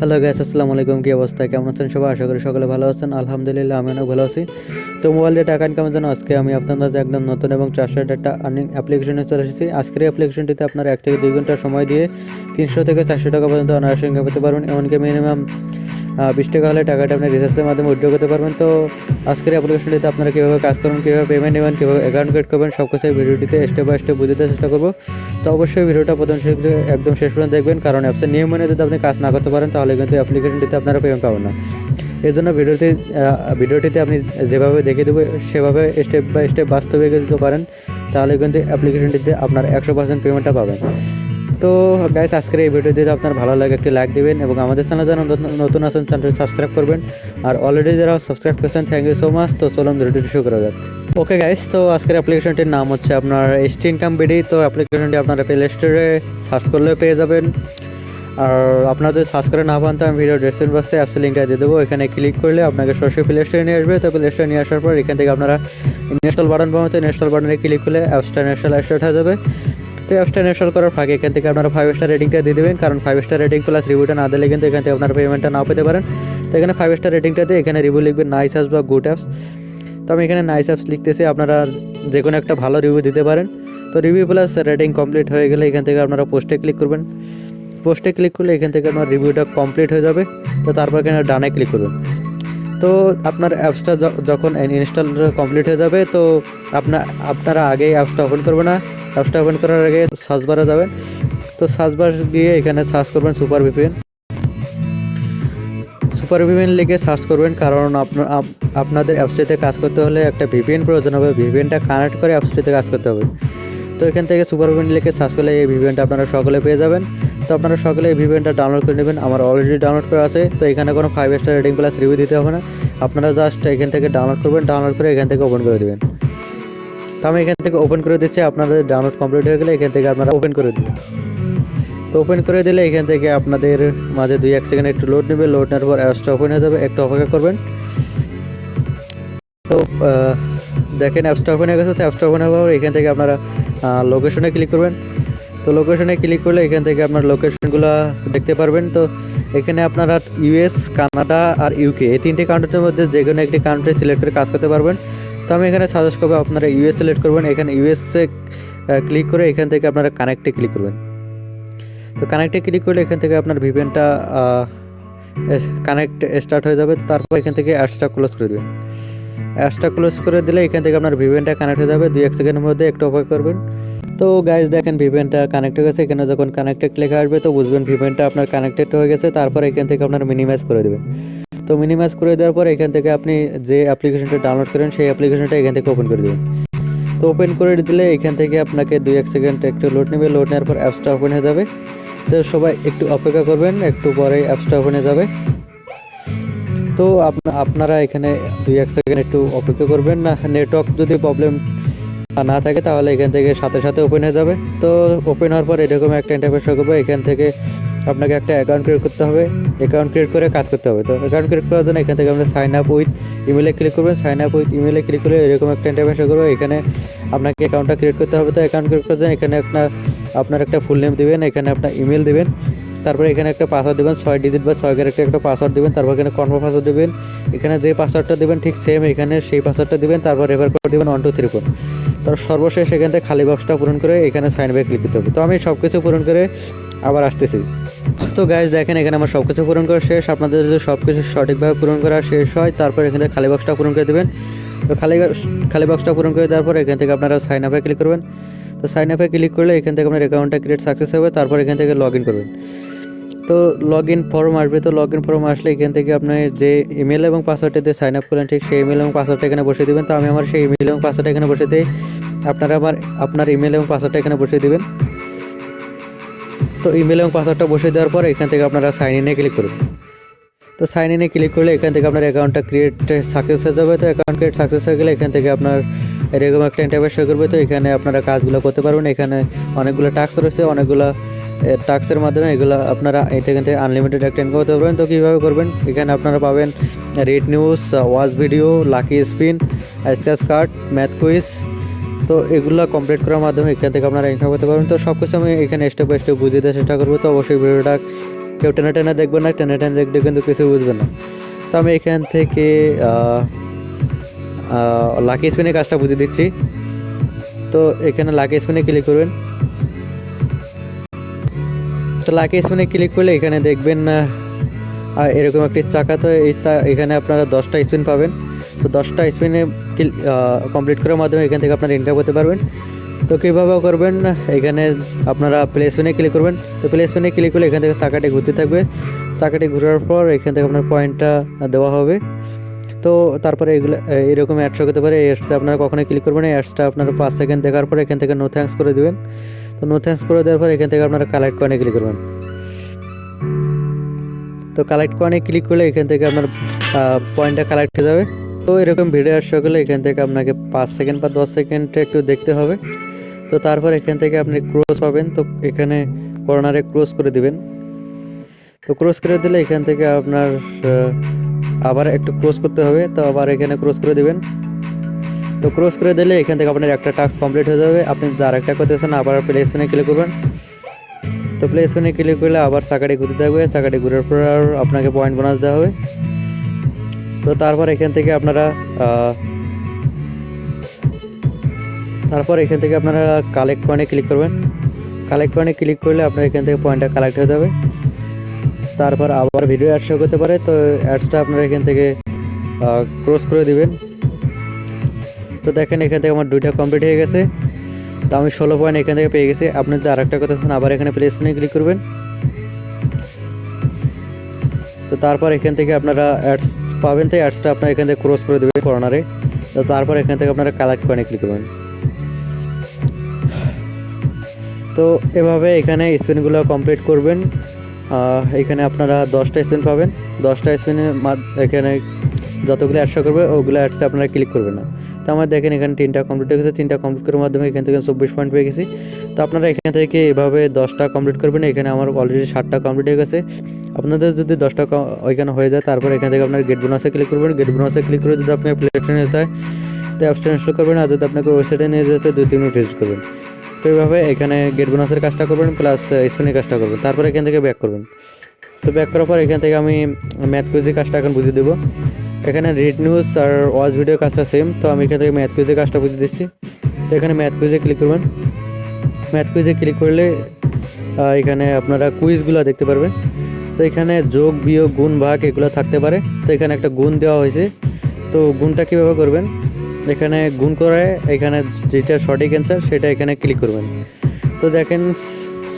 Hello gas আসসালামু আলাইকুম, কী অবস্থা? কেমন আছেন সবাই? আশা করি সকলে ভালো আছেন। আলহামদুলিল্লাহ আমি অনেক ভালো আছি। তো মোবাইল দিয়ে টাকা কেমন জন্য আজকে আমি আপনাদের একদম নতুন এবং চারশো একটা আর্নিং অ্যাপ্লিকেশনে চলে এসেছি। আজকের অ্যাপ্লিকেশনটিতে আপনারা এক থেকে দুই ঘণ্টা সময় দিয়ে তিনশো থেকে চারশো টাকা পর্যন্ত অনায়াসে ইনকাম করতে পারবেন। এমনকি মিনিমাম বিশ টাকা হলে টাকাটা আপনি রিচার্জের মাধ্যমে উইড্রো করতে পারবেন। তো আজকের অ্যাপ্লিকেশনটিতে আপনারা কীভাবে কাজ করবেন, কীভাবে পেমেন্ট নেবেন, কীভাবে অ্যাকাউন্ট ক্রিয়েট করবেন, সব কিছু ভিডিওটিতে স্টেপ বাই স্টেপ বুঝতে চেষ্টা করব। তো অবশ্যই ভিডিওটা প্রথম একদম শেষ পর্যন্ত দেখবেন, কারণ অ্যাপসের নিয়ম মেনে যদি আপনি কাজ না করতে পারেন, তাহলে কিন্তু অ্যাপ্লিকেশনটিতে আপনারা পেমেন্ট পাবেন না। এই জন্য ভিডিওতে ভিডিওটিতে আপনি যেভাবে দেখে দেবো, সেভাবে স্টেপ বাই স্টেপ বাস্তবে যদি পারেন তাহলে কিন্তু অ্যাপ্লিকেশনটিতে আপনার একশো পার্সেন্ট পেমেন্টটা পাবেন। তো গাইস আজকের এই ভিডিও যদি আপনার ভালো লাগে, একটি লাইক দিবেন এবং আমাদের চ্যানেল যারা নতুন- আছেন চ্যানেলটি সাবস্ক্রাইব করবেন। আর অলরেডি যারা সাবস্ক্রাইব করেছেন থ্যাংক ইউ সো মাচ তো চলুন ভিডিওটি শুরু করা যাক। ওকে গাইস তো আজকের অ্যাপ্লিকেশনটির নাম হচ্ছে আপনার এসটি ইনকাম বিডি তো অ্যাপ্লিকেশনটি আপনারা প্লে স্টোরে সার্চ করলে পেয়ে যাবেন। আর আপনারা যদি সার্চ করে না পান, তো আমি ভিডিও ডেসক্রিপশন বক্সে অ্যাপসের লিঙ্কটা দিয়ে দেবো। এখানে ক্লিক করলে আপনাকে সরাসরি প্লে স্টোরে নিয়ে আসবে। তো প্লে স্টোরে নিয়ে আসার পর এখান থেকে আপনারা ইনস্টল বাটন পাবেন। তো ইনস্টল বাটনে ক্লিক করলে অ্যাপসটা ইনস্টল হয়ে যাবে। তো অ্যাপসটা ইনস্টল করার ফাঁকে। এখান থেকে আপনারা ফাইভ স্টার রেটিংটা দিয়ে দেবেন, কারণ ফাইভ স্টার রেটিং প্লাস রিভিউটা না দিলে কিন্তু এখান থেকে আপনারা পেমেন্টটা নাও পেতে পারেন। তো এখানে ফাইভ স্টার রেটিংটা দিয়ে এখানে রিভিউ লিখবেন নাইস অ্যাপস বা গুড অ্যাপস তো আমি এখানে নাইস অ্যাপস লিখতেছি, আপনারা যে কোনো একটা ভালো রিভিউ দিতে পারেন। তো রিভিউ প্লাস রেটিং কমপ্লিট হয়ে গেলে এখান থেকে আপনারা পোস্টে ক্লিক করবেন। পোস্টে ক্লিক করলে এখান থেকে আপনার রিভিউটা কমপ্লিট হয়ে যাবে। তো তারপর এখানে ডানে ক্লিক করবেন। তো আপনার অ্যাপসটা যখন ইনস্টল কমপ্লিট হয়ে যাবে, তো আপনার আপনারা আগে অ্যাপসটা ওপেন করবে না। অ্যাপসটা ওপেন করার আগে সার্চ বারে যাবেন। তো সার্চ বার গিয়ে এখানে সার্চ করবেন সুপার ভিপিএন। সুপার ভিপিএন লিখে সার্চ করবেন, কারণ আপনার আপ- আপনাদের অ্যাপসটিতে কাজ করতে হলে একটা ভিপিএন প্রয়োজন হবে। ভিপিএনটা কানেক্ট করে অ্যাপসটিতে কাজ করতে হবে। তো এখান থেকে সুপার ভিপিএন লিখে সার্চ করলে এই ভিপিএনটা আপনারা সকলে পেয়ে যাবেন। তো আপনারা সকলে এই ভিপিএনটা ডাউনলোড করে নেবেন। আমার অলরেডি ডাউনলোড করা আছে। তো এখানে কোনো five star rating plus review দিতে হবে না। আপনারা জাস্ট এখান থেকে ডাউনলোড করবেন, ডাউনলোড করে এখান থেকে ওপেন করে দেবেন। তো আমি এখান থেকে ওপেন করে দিচ্ছি, আপনাদের ডাউনলোড কমপ্লিট হয়ে গেলে এখান থেকে আপনারা ওপেন করে দেবেন। তো ওপেন করে দিলে এখান থেকে আপনাদের মাঝে দুই এক সেকেন্ড একটু লোড নেবে লোড নেওয়ার পর অ্যাপসটা ওপেন হয়ে যাবে, একটু অপেক্ষা করবেন। তো দেখেন অ্যাপসটা ওপেন হয়ে গেছে, তো অ্যাপসটা ওপেন হওয়ার এখান থেকে আপনারা লোকেশনে ক্লিক করবেন। তো লোকেশনে ক্লিক করলে এখান থেকে আপনার লোকেশনগুলো দেখতে পারবেন। তো এখানে আপনারা ইউএস কানাডা আর ইউকে এই তিনটি কান্ট্রির মধ্যে যে কোনো একটি কান্ট্রি সিলেক্ট করে কাজ করতে পারবেন। তো আমি এখানে সাজেস্ট করব আপনারা ইউএস সিলেক্ট করবেন। এখানে ইউএসএ ক্লিক করে এখান থেকে আপনারা কানেক্টে ক্লিক করবেন। তো কানেক্টে ক্লিক করলে এখান থেকে আপনার ভিভেনটা কানেক্ট স্টার্ট হয়ে যাবে। তারপর এখান থেকে অ্যাডসটা ক্লোজ করে দেবেন। অ্যাডসটা ক্লোজ করে দিলে এখান থেকে আপনার ভিভেনটা কানেক্ট হয়ে যাবে। দুই এক সেকেন্ডের মধ্যে একটু অপেক্ষা করবেন। তো গাইজ দেখেন ভিভেনটা কানেক্ট হয়ে গেছে। এখানে যখন কানেক্টেড লেখা আসবে, তো বুঝবেন ভিভেনটা আপনার কানেক্টেড হয়ে গেছে। তারপর এখান থেকে আপনার মিনিমাইজ করে দেবেন। তো মিনিমাইজ করে দেওয়ার পর এখান থেকে আপনি যে অ্যাপ্লিকেশনটা ডাউনলোড করেন, সেই অ্যাপ্লিকেশনটা এখান থেকে ওপেন করে দেবেন। তো ওপেন করে দিলে এখান থেকে আপনাকে দুই এক সেকেন্ড একটু লোড নেবে। লোড নেওয়ার পর অ্যাপসটা ওপেন হয়ে যাবে। তো সবাই একটু অপেক্ষা করবেন, একটু পরে অ্যাপসটা ওপেন হয়ে যাবে। তো আপনা- আপনারা এখানে দুই এক সেকেন্ড একটু অপেক্ষা করবেন না। নেটওয়ার্ক যদি প্রবলেম না থাকে, তাহলে এখান থেকে সাথে সাথে ওপেন হয়ে যাবে। তো ওপেন হওয়ার পর এরকম একটা ইন্টারফেস করব এখান থেকে আপনাকে একটা অ্যাকাউন্ট ক্রিয়েট করতে হবে অ্যাকাউন্ট ক্রিয়েট করে কাজ করতে হবে। তো অ্যাকাউন্ট ক্রিয়েট করার জন্য এখান থেকে আপনি সাইন আপ উইথ ইমেলে ক্লিক করবেন। সাইন আপ উইথ ইমেলে ক্লিক করলে এরকম একটা ইন্টারফেস করব। এখানে আপনাকে অ্যাকাউন্টটা ক্রিয়েট করতে হবে। তো অ্যাকাউন্ট ক্রিয়েট করার জন্য এখানে আপনার আপনার একটা ফুল নেম দিবেন, এখানে আপনার ইমেল দিবেন। তারপরে এখানে একটা পাসওয়ার্ড দেবেন, ছয় ডিজিট বা ছয় ক্যারেক্টার একটা পাসওয়ার্ড দেবেন। তারপর এখানে কনফার্ম পাসওয়ার্ড দেবেন। এখানে যে পাসওয়ার্ডটা দেবেন ঠিক সেম এখানে সেই পাসওয়ার্ডটা দিবেন। তারপর রেফার করে দেবেন ওয়ান টু থ্রি ফোর তারপর সর্বশেষ এখান থেকে খালি বক্সটা পূরণ করে এখানে সাইন ক্লিক করতে হবে। তো আমি সব কিছু পূরণ করে আবার আসতেছি। তো গাইজ দেখেন, এখানে আমার সব কিছু পূরণ করা শেষ। আপনাদের যদি সব কিছু সঠিকভাবে পূরণ করা শেষ হয়, তারপর এখান থেকে খালি বক্সটা পূরণ করে দেবেন। তো খালি খালি বক্সটা পূরণ করে দেওয়ার পর এখান থেকে আপনারা সাইন আপে ক্লিক করবেন। তো সাইন আপে ক্লিক করলে এখান থেকে আপনার অ্যাকাউন্টটা ক্রিয়েট সাকসেস হবে, তারপর এখান থেকে লগ ইন করবেন। তো লগ ইন ফর্ম আসবে, তো লগ ইন ফর্ম আসলে এখান থেকে আপনি যে ইমেল এবং পাসওয়ার্ডটা দিয়ে সাইন আপ করলেন, ঠিক সেই ইমেল এবং পাসওয়ার্ডটা এখানে বসিয়ে দেবেন। তো আমি আমার সেই ইমেল এবং পাসওয়ার্ডটা এখানে বসিয়ে দিই আপনারা আমার, আপনার ইমেল এবং পাসওয়ার্ডটা এখানে বসিয়ে দেবেন। তো ইমেল এবং পাসওয়ার্ডটা বসিয়ে দেওয়ার পর এখান থেকে আপনারা সাইন ইনে ক্লিক করুন। তো সাইন ইনে ক্লিক করলে এখান থেকে আপনার অ্যাকাউন্টটা ক্রিয়েট সাকসেস হয়ে যাবে। তো অ্যাকাউন্ট ক্রিয়েট সাকসেস হয়ে গেলে এখান থেকে আপনার এরকম একটা ইন্টারভেস শো করবে। তো এখানে আপনারা কাজগুলো করতে পারবেন। এখানে অনেকগুলো টাস্ক রয়েছে, অনেকগুলো টাস্কের মাধ্যমে এগুলো আপনারা এখান থেকে আনলিমিটেড একটা করতে পারবেন। তো কীভাবে করবেন? এখানে আপনারা পাবেন read news watch video lucky spin scratch card math quiz তো এগুলো কমপ্লিট করার মাধ্যমে এখান থেকে আপনারা ইনকাম করতে পারবেন। তো সব কিছু আমি এখানে স্টেপ বাই স্টেপ বুঝিয়ে দেওয়ার চেষ্টা করব। তো অবশ্যই ভিডিওটা কেউ টেনে টেনে দেখবে না, টেনে টেনে দেখলে কিন্তু কিছু বুঝবে না। তো আমি এখান থেকে লাকি স্পিনে কাজটা বুঝিয়ে দিচ্ছি। তো এখানে লাকি স্পিনে ক্লিক করবেন। তো লাকি স্পিনে ক্লিক করলে এখানে দেখবেন এরকম একটি চাকা তো এই এখানে আপনারা দশটা স্পিন পাবেন। তো দশটা স্পিনে কমপ্লিট করার মাধ্যমে এখান থেকে আপনারা ইনকাম করতে পারবেন। তো কীভাবে করবেন? এখানে আপনারা প্লে স্পিনে ক্লিক করবেন। তো প্লে স্পিনে ক্লিক করলে এখান থেকে চাকাটি ঘুরতে থাকবে। চাকাটি ঘোরার পর এখান থেকে আপনার পয়েন্টটা দেওয়া হবে। তো তারপরে এগুলো এরকম অ্যাডস হতে পারে। এই অ্যাডসটা আপনারা কখনোই ক্লিক করবেন এই অ্যাডসটা আপনারা পাঁচ সেকেন্ড দেখার পর এখান থেকে নো থ্যাঙ্কস করে দেবেন। তো নো থ্যাঙ্কস করে দেওয়ার পর এখান থেকে আপনারা কালেক্ট কয়েনে ক্লিক করবেন। তো কালেক্ট কয়েনে ক্লিক করলে এখান থেকে আপনার পয়েন্টটা কালেক্ট হয়ে যাবে। তো এরকম ভিডিও আসতে গেলে এখান থেকে আপনাকে পাঁচ সেকেন্ড বা দশ সেকেন্ড একটু দেখতে হবে। তো তারপর এখান থেকে আপনি ক্রস পাবেন, তো এখানে কর্নারে ক্রস করে দিবেন। তো ক্রস করে দিলে এখান থেকে আপনার আবার একটু ক্রস করতে হবে, তো আবার এখানে ক্রস করে দিবেন। তো ক্রস করে দিলে এখান থেকে আপনার একটা টাস্ক কমপ্লিট হয়ে যাবে, আপনি যদি আরেকটা করতেছেন, আবার প্লে স্টোনে ক্লিক করবেন। তো প্লে স্টোনে ক্লিক করলে আবার চাকাটি ঘুরতে থাকবে, চাকাটি ঘুরার পর আর আপনাকে পয়েন্ট বোনাস দেওয়া হবে। তো তারপর এখান থেকে আপনারা তারপর এখান থেকে আপনারা কালেক্ট পয়েন্টে ক্লিক করবেন। কালেক্ট পয়েন্টে ক্লিক করলে আপনার এখান থেকে পয়েন্টটা কালেক্ট হয়ে যাবে তারপর আবার ভিডিও অ্যাডস করতে পারে, তো অ্যাডসটা আপনারা এখান থেকে ক্রস করে দিবেন। তো দেখেন এখান থেকে আমার দুইটা কমপ্লিট হয়ে গেছে। তো আমি ষোলো পয়েন্ট এখান থেকে পেয়ে গেছি। আপনি যদি আরেকটা কথা চান আবার এখানে প্লেস নিয়ে ক্লিক করবেন। তো তারপর এখান থেকে আপনারা অ্যাডস পাবেন তাই অ্যাডসটা আপনার এখান থেকে ক্রস করে দেবেন কর্নারে তো তারপর এখান থেকে আপনারা কালেক্ট পয়েন্টে ক্লিক করবেন। তো এভাবে এখানে স্পিনগুলো কমপ্লিট করবেন। এখানে আপনারা দশটা স্পিন পাবেন। দশটা স্পিনের এখানে যতগুলো অ্যাডসা করবে, ওগুলো অ্যাডসে আপনারা ক্লিক করবেন না। তো আমার দেখেন এখানে তিনটা কমপ্লিট হয়ে গেছে। তিনটা কমপ্লিট করার মাধ্যমে এখান থেকে চব্বিশ পয়েন্ট পেয়ে গেছি। তো আপনারা এখান থেকে এভাবে দশটা কমপ্লিট করবেন। এখানে আমার অলরেডি ষাটটা কমপ্লিট হয়ে গেছে। আপনাদের যদি দশটা ওইখানে হয়ে যায়, তারপর এখান থেকে আপনার গেট বোনাসে ক্লিক করবেন। গেট বোনাসে ক্লিক করে যদি আপনার প্লে স্টোরে যেতে হয় তো অ্যাপসটা ইনস্টল করবেন। আর যদি আপনাকে ওয়েবসাইটে নিয়ে যেতে দুই তিন মিনিট ইউজ করবেন। তো এইভাবে এখানে গেট বোনাসের কাজটা করবেন প্লাস স্পিনের কাজটা করবেন। তারপর এখান থেকে ব্যাক করবেন। তো ব্যাক করার পর এখান থেকে আমি ম্যাথ কুইজের কাজটা এখন বুঝিয়ে দেবো। এখানে রেড নিউজ আর ওয়াচ ভিডিও কাজটা সেম তো আমি এখান থেকে ম্যাথ কুইজের কাজটা বুঝে দিচ্ছি। তো এখানে ম্যাথ কুইজে ক্লিক করবেন। ম্যাথ কুইজে ক্লিক করলে এখানে আপনারা কুইজগুলো দেখতে পারবেন তো এখানে যোগ, বিয়োগ, গুণ, ভাগ এগুলো থাকতে পারে। তো এখানে একটা গুণ দেওয়া হয়েছে। তো গুণটা কীভাবে করবেন? এখানে গুণ করে এখানে যেটা সঠিক অ্যান্সার সেটা এখানে ক্লিক করবেন। তো দেখেন,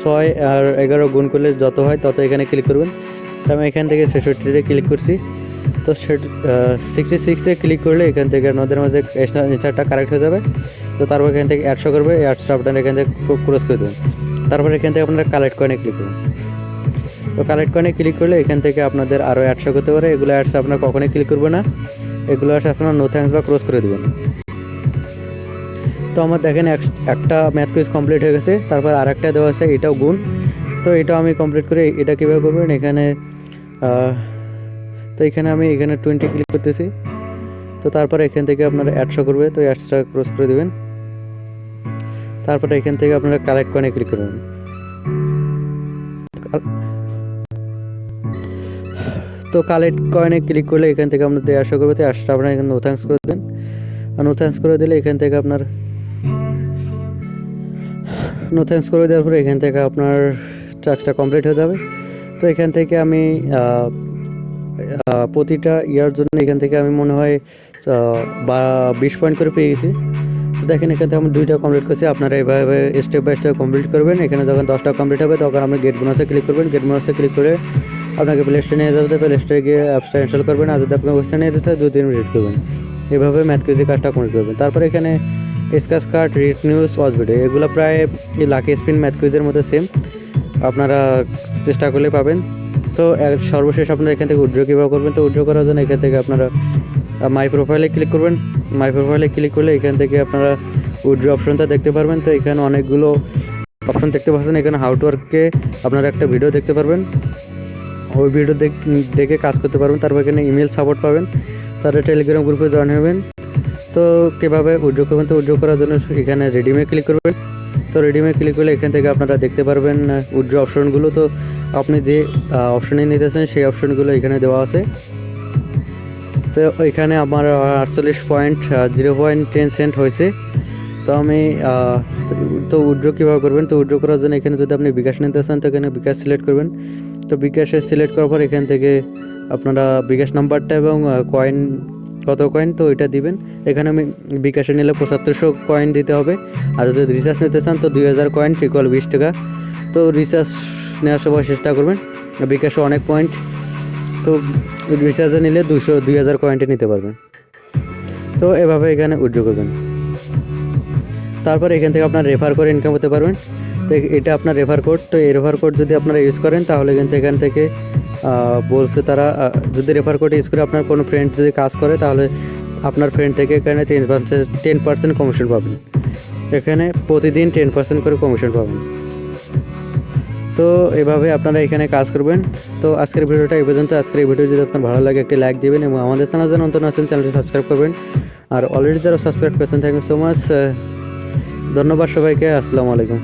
ছয় আর এগারো গুণ করলে যত হয় তত এখানে ক্লিক করবেন। তো আমি এখান থেকে ছেষট্টিতে ক্লিক করছি। তো সিক্সটি সিক্সে ক্লিক করলে এখান থেকে নদের মাঝে নেচারটা কারেক্ট হয়ে যাবে। তো তারপর এখান থেকে অ্যাডশো করবে অ্যাডসটা আপনারা এখান থেকে ক্রস করে দেবেন তারপর এখান থেকে আপনারা কালেক্ট কয়েনে ক্লিক করবেন তো কালেক্ট কয়েনে ক্লিক করলে এখান থেকে আপনাদের আরও অ্যাডশো করতে পারে। এগুলো অ্যাডস আপনার কখনোই ক্লিক করবে না। এগুলো অ্যাডস আপনার নো থ্যাঙ্কস বা ক্রস করে দেবেন। তো আমার দেখেন এক- একটা ম্যাথ কুইজ কমপ্লিট হয়ে গেছে। তারপর আর একটা দেওয়া আছে, এটাও গুণ। তো এটাও আমি কমপ্লিট করে এটা কীভাবে করবেন? এখানে তো এখানে আমি এখানে টোয়েন্টি ক্লিক করতেছি। তো তারপরে এখান থেকে আপনারা অ্যাডশো করবে, তো অ্যাডসটা ক্রস করে দেবেন। তারপরে এখান থেকে আপনারা কালেক্ট কয়েনে ক্লিক করবেন। তো কালেক্ট কয়েনে ক্লিক করলে এখান থেকে আপনাদের অ্যাডশো করবে, তো অ্যাডসটা আপনারা এখানে নো থ্যাঙ্কস করে দেবেন। আর নো থ্যাঙ্কস করে দিলে এখান থেকে আপনার নো থ্যাঙ্কস করে দেওয়ার পরে এখান থেকে আপনার টাস্কটা কমপ্লিট হয়ে যাবে। তো এখান থেকে আমি প্রতিটা ইয়ার জন্য এখান থেকে আমি মনে হয় বা বিশ পয়েন্ট করে পেয়ে গেছি। দেখেন, এখান থেকে আমি দুইটা কমপ্লিট করছি। আপনারা এভাবে স্টেপ বাই স্টেপ কমপ্লিট করবেন। এখানে যখন দশটা কমপ্লিট হবে, তখন আপনি গেট বোনাসে ক্লিক করবেন। গেট বোনাসে ক্লিক করে আপনাকে প্লে স্টোরে নিয়ে যাবে প্লে স্টোরে গিয়ে অ্যাপসটা ইনস্টল করবেন। আর যদি আপনার ওয়েবসাইটে নিয়ে যেতে দুই তিন মিনিট করবেন। এভাবে ম্যাথ কুইজের কাজটা কমপ্লিট করবেন। তারপরে এখানে scratch card read news watch video এগুলো প্রায় লাকি স্পিন ম্যাথ কুইজের মধ্যে সেম আপনারা চেষ্টা করলে পাবেন। তো সর্বশেষ আপনারা এখান থেকে উইড্রো কীভাবে করবেন? তো উইড্রো করার জন্য এখান থেকে আপনারা মাই প্রোফাইলে ক্লিক করবেন। মাই প্রোফাইলে ক্লিক করলে এখান থেকে আপনারা উইড্রো অপশনটা দেখতে পারবেন। তো এখানে অনেকগুলো অপশন দেখতে পাচ্ছেন। এখানে হাউ টু ওয়ার্ককে আপনারা একটা ভিডিও দেখতে পারবেন। ওই ভিডিও দেখে কাজ করতে পারবেন। তারপর এখানে ইমেল সাপোর্ট পাবেন। তারপরে টেলিগ্রাম গ্রুপে জয়েন হবেন। তো কীভাবে উইড্রো করবেন? তো উইড্রো করার জন্য এখানে রেডিমে ক্লিক করবেন। তো রিডিমে ক্লিক করলে এখান থেকে আপনারা দেখতে পারবেন উইথড্র অপশনগুলো। তো আপনি যে অপশনে নিতেছেন, সেই অপশনগুলো এখানে দেওয়া আছে। তো এখানে আমার আটচল্লিশ point zero point ten cent হয়েছে। তো আমি তো উইড্রো কীভাবে করবেন? তো উইড্রো করার জন্য এখানে যদি আপনি বিকাশ নিতে চান, তো এখানে বিকাশ সিলেক্ট করবেন। তো বিকাশে সিলেক্ট করার পর এখান থেকে আপনারা বিকাশ নাম্বারটা এবং কয়েন কত কয়েন তো ওইটা দিবেন। এখানে আমি বিকাশে নিলে পঁচাত্তরশো কয়েন দিতে হবে। আর যদি রিচার্জ নিতে চান, তো দুই হাজার কয়েন ইকুয়াল বিশ টাকা। তো রিচার্জ নেওয়ার সময় চেষ্টা করবেন। বিকাশে অনেক পয়েন্ট তো রিচার্জে নিলে দুশো দুই হাজার কয়েন্টে নিতে পারবেন। তো এভাবে এখানে উইড্রো করবেন। তারপর এখান থেকে আপনার রেফার করে ইনকাম হতে পারবেন। তো এটা আপনার রেফার কোড তো এই রেফার কোড যদি আপনারা ইউজ করেন, তাহলে কিন্তু এখান থেকে বলছে তারা যদি রেফার কোড ইউজ করে আপনার কোনো ফ্রেন্ড যদি কাজ করে, তাহলে আপনার ফ্রেন্ড থেকে এখানে ten percent ten percent commission পাবেন। এখানে প্রতিদিন টেন পার্সেন্ট করে কমিশন পাবেন। তো এভাবে আপনারা এখানে কাজ করবেন। তো আজকের ভিডিওটা এই পর্যন্ত। আজকের এই ভিডিও যদি আপনার ভালো লাগে, একটি লাইক দিবেন এবং আমাদের চ্যানেল যেন নতুন আছেন চ্যানেলটি সাবস্ক্রাইব করবেন। আর অলরেডি যারা সাবস্ক্রাইব করেছেন থ্যাংক ইউ সো মাচ ধন্যবাদ সবাইকে। আসসালামু আলাইকুম।